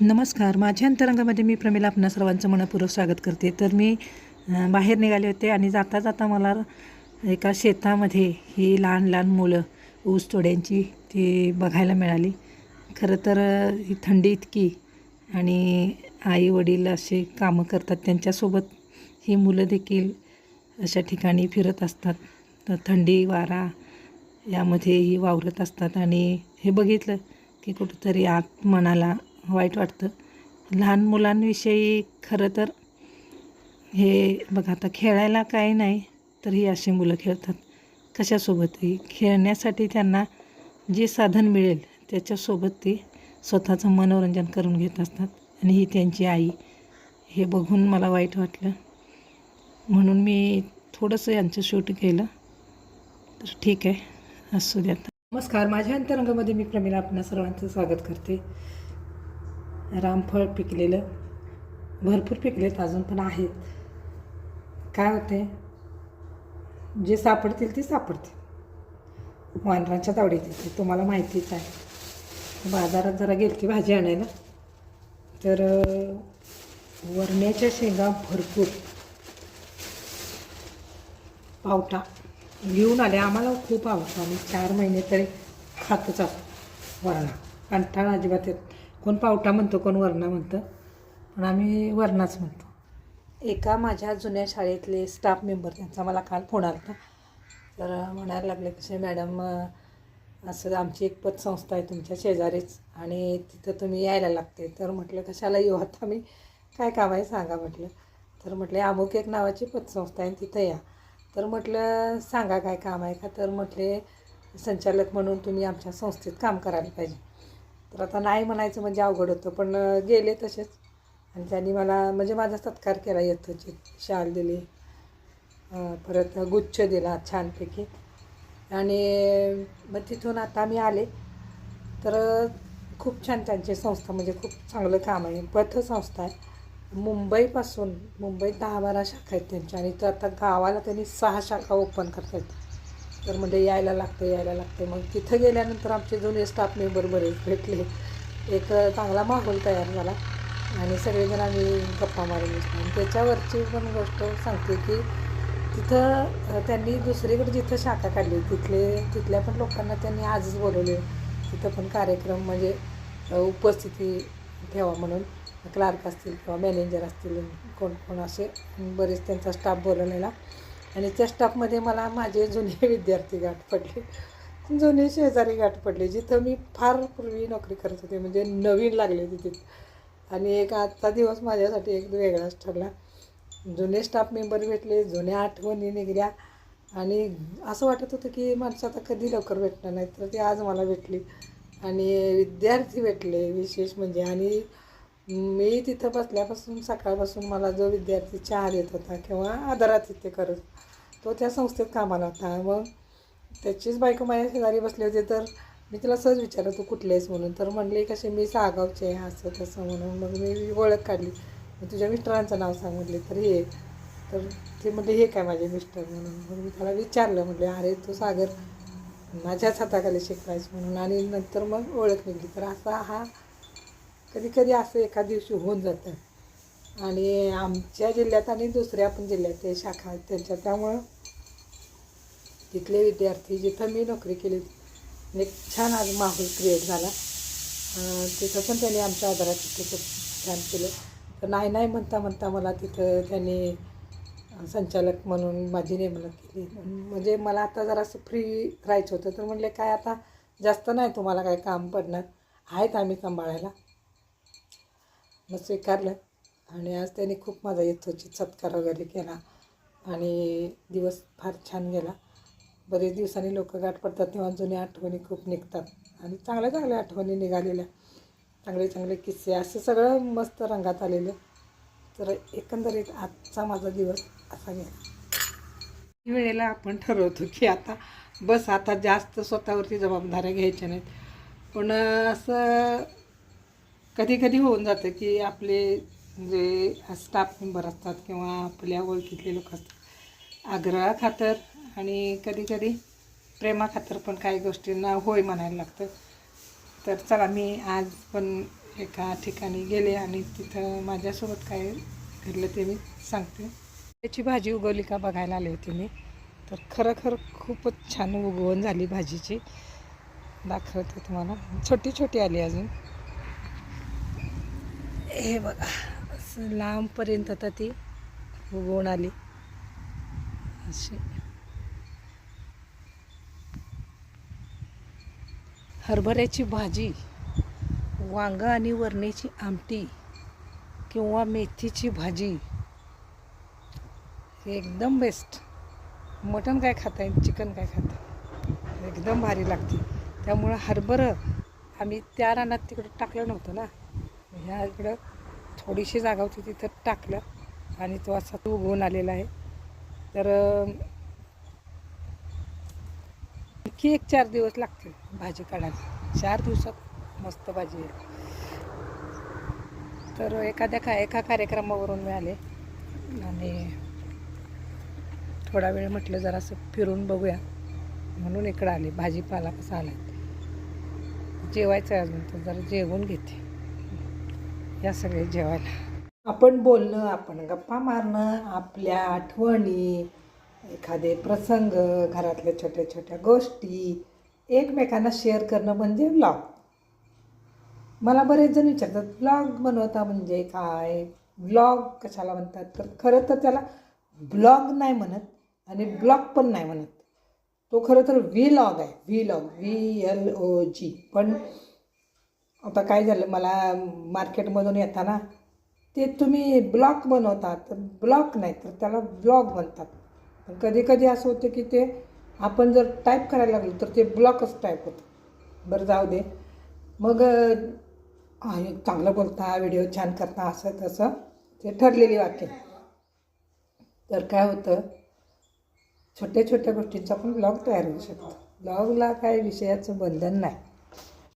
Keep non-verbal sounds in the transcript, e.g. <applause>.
नमस्कार. माझ्या अंतरंगामध्ये मी प्रमिला आपणा सर्वांचं मनपूर्वक स्वागत करते. तर मी बाहेर निघाले होते आणि जाता जाता मला एका शेतामध्ये ही लहान लहान मुलं ऊस तोड्यांची ती बघायला मिळाली. खरं तर ही थंडी इतकी आणि आई वडील असे कामं करतात त्यांच्यासोबत ही मुलं देखील अशा ठिकाणी फिरत असतात. तर थंडी वारा यामध्ये ही वावरत असतात आणि हे बघितलं की कुठंतरी आत मनाला वाईट वाटतं. लहान मुलांविषयी खरं तर हे बघा आता खेळायला काही नाही तर ही अशी मुलं खेळतात. कशासोबतही खेळण्यासाठी त्यांना जे साधन मिळेल त्याच्यासोबत ते स्वतःचं मनोरंजन करून घेत असतात. आणि ही त्यांची आई. हे बघून मला वाईट वाटलं. म्हणून मी थोडंसं यांचं शूट केलं. तर ठीक आहे. असू द्या नमस्कार. माझ्या अंतरंगामध्ये मी प्रमिला आपणा सर्वांचं स्वागत करते. रामफळ पिकलेलं भरपूर पिकलेत अजून पण आहेत. काय होते जे सापडतील ते सापडतील. वानरांच्या तावडीत येते तुम्हाला माहितीच आहे. बाजारात जरा गेलती भाजी आणायला. तर वरण्याच्या शेंगा भरपूर. पावटा. घेऊन आले. आम्हाला खूप आवडतो. आम्ही चार महिने तरी खातच असतो वरणा कंटाळा अजिबात येत कोण पावटा म्हणतो कोण वरणा म्हणतं. पण आम्ही वरणाच म्हणतो. एका माझ्या जुन्या शाळेतले स्टाफ मेंबर त्यांचा मला काल फोन आला होता तर म्हणायला लागले कसे मॅडम असं आमची एक पतसंस्था आहे तुमच्या शेजारीच आणि तिथं तुम्ही यायला लागते. तर म्हटलं कशाला येऊ आता मी? काय काम आहे सांगा म्हटलं. तर म्हटले अमुक एक नावाची पतसंस्था आहे तिथं या. तर म्हटलं सांगा काय काम आहे का? तर म्हटले संचालक म्हणून तुम्ही आमच्या संस्थेत काम करायला पाहिजे. तर आता नाही म्हणायचं म्हणजे अवघड होतं पण गेले तसेच. आणि त्यांनी मला म्हणजे माझा सत्कार केला येतोची शाल दिली. परत गुच्छ दिला छानपैकी. आणि मग तिथून आता मी आले. तर खूप छान त्यांची संस्था म्हणजे खूप चांगलं काम आहे. पथसंस्था आहे. मुंबईपासून मुंबईत दहा बारा शाखा आहेत त्यांच्या. आणि तर आता गावाला त्यांनी सहा शाखा ओपन करतात तर म्हणजे यायला लागतं यायला लागतं. मग तिथं गेल्यानंतर आमचे जुने स्टाफ मेंबर बरेच भेटले. एक चांगला माहोल तयार झाला आणि सगळेजण आम्ही गप्पा मारून बसलो. आणि त्याच्यावरची पण गोष्ट सांगते की तिथं त्यांनी दुसरीकडे जिथं शाखा काढली तिथले तिथल्या पण लोकांना त्यांनी आजच बोलवले. तिथं पण कार्यक्रम म्हणजे उपस्थिती ठेवा म्हणून. क्लार्क असतील किंवा मॅनेजर असतील कोण कोण असे बरेच त्यांचा स्टाफ बोलवलेला. आणि त्या स्टाफमध्ये मला माझे जुने <laughs> विद्यार्थी गाठ पडले. जुने शेजारी गाठ पडले जिथं मी फार पूर्वी नोकरी करत होते म्हणजे नवीन लागले तिथे. आणि एक आजचा दिवस माझ्यासाठी एक वेगळाच ठरला. जुने स्टाफ मेंबर भेटले जुन्या आठवणी निघल्या. आणि असं वाटत होतं की माणसं आता कधी लवकर भेटणार नाही तर ती आज मला भेटली. आणि विद्यार्थी भेटले विशेष म्हणजे. आणि मी तिथं बसल्यापासून सकाळपासून मला जो विद्यार्थी चहा देत होता किंवा आदरात तिथे करत तो त्या संस्थेत कामाला होता. मग त्याचीच बायको माझ्या शेजारी बसले होते. तर मी तिला सहज विचारलं तू कुठलेस आहेस म्हणून? तर म्हणले कसे मी सागावचे आहे असं तसं म्हणून. मग मी ओळख काढली. मग तुझ्या मिस्टरांचं नाव सांग म्हटले तर हे तर ते म्हणले हे काय माझे मिस्टर म्हणून? मग मी त्याला विचारलं म्हटले अरे तू सागर माझ्याच हाताखाली शिकवायचं म्हणून. आणि नंतर मग ओळख निघली. तर असा हा कधी कधी असं एका दिवशी होऊन जातं. आणि आमच्या जिल्ह्यात आणि दुसऱ्या पण जिल्ह्यात ते शाखा त्यांच्या. त्यामुळं तिथले विद्यार्थी जिथं मी नोकरी केली एक छान आज माहोल क्रिएट झाला. तिथं पण त्यांनी आमच्या आधारात तिथं छान केलं. तर नाही नाही म्हणता म्हणता मला तिथं त्यांनी संचालक म्हणून माझी नेमणूक केली. म्हणजे मला आता जरासं फ्री राहायचं होतं. तर म्हणले काय आता जास्त नाही तुम्हाला काय काम पडणार. आहेत आम्ही सांभाळायला. मग स्वीकारलं. आणि आज त्यांनी खूप माझा यथोचित सत्कार वगैरे केला. आणि दिवस फार छान गेला. बरेच दिवसांनी लोक गाठ पडतात तेव्हा जुन्या आठवणी खूप निघतात. आणि चांगल्या चांगल्या आठवणी निघालेल्या. चांगले चांगले किस्से. असं सगळं मस्त रंगात आलेलं. तर एकंदरीत आजचा माझा दिवस असा गेला. वेळेला आपण ठरवतो की आता बस आता जास्त स्वतःवरती जबाबदाऱ्या घ्यायच्या नाहीत. पण असं कधी कधी होऊन जातं की आपले जे स्टाफ मेंबर असतात किंवा आपल्या ओळखीतले लोक असतात आग्रहाखातर आणि कधी कधी पण काही गोष्टींना होय म्हणायला लागतं. तर चला मी आज पण एका ठिकाणी गेले आणि तिथं माझ्यासोबत काय घडलं ते मी सांगते. त्याची भाजी उगवली का बघायला आले होते मी. तर खरं खरं खूपच छान उगवण झाली भाजीची. दाखवते तुम्हाला. छोटी छोटी आली अजून. हे बघा असं लांबपर्यंत आता ती उगवून आली. अशी. हरभऱ्याची भाजी वांग आणि वरण्याची आमटी किंवा मेथीची भाजी. हे एकदम बेस्ट मटण काय खाता आहे चिकन काय खाता? एकदम भारी लागते. त्यामुळं हरभरं आम्ही त्या रानात तिकडं टाकलं नव्हतं ना. ह्या इकडं थोडीशी जागा होती तिथं टाकलं आणि तो असा उगवून आलेला आहे. तर आणखी एक चार दिवस लागतील भाजी काढायला. चार दिवसात मस्त भाजी येईल तर एखाद्या का एका कार्यक्रमावरून मिळाले. आणि थोडा वेळ म्हटलं जरा असं फिरून बघूया. म्हणून इकडं आले. भाजीपाला कसा आला जेवायचं आहे अजून तर जरा जेवून घेते. या सगळे जेवायला. आपण बोलणं आपण गप्पा मारणं आपल्या आठवणी एखादे प्रसंग घरातल्या छोट्या छोट्या गोष्टी एकमेकांना शेअर करणं म्हणजे ब्लॉग मला बरेच जण विचारतात ब्लॉग बनवता म्हणजे काय? ब्लॉग कशाला म्हणतात? तर खरं तर त्याला ब्लॉग नाही म्हणत आणि ब्लॉग पण नाही म्हणत. तो खरं तर व्हीलॉग आहे. व्हीलॉग व्ही एल ओ जी पण आता काय झालं मला मार्केटमधून येताना ते तुम्ही ब्लॉक बनवता तर ब्लॉक नाही तर त्याला ब्लॉग म्हणतात. कधी कधी असं होतं की ते आपण जर टाईप करायला लागलो तर ते ब्लॉकच टाईप होतं. बरं जाऊ दे. मग चांगलं बोलता व्हिडिओ छान करता असं तसं. ते ठरलेली वाक्य. तर काय होतं छोट्या छोट्या गोष्टींचा पण ब्लॉग तयार होऊ शकतो. ब्लॉगला काय विषयाचं बंधन नाही.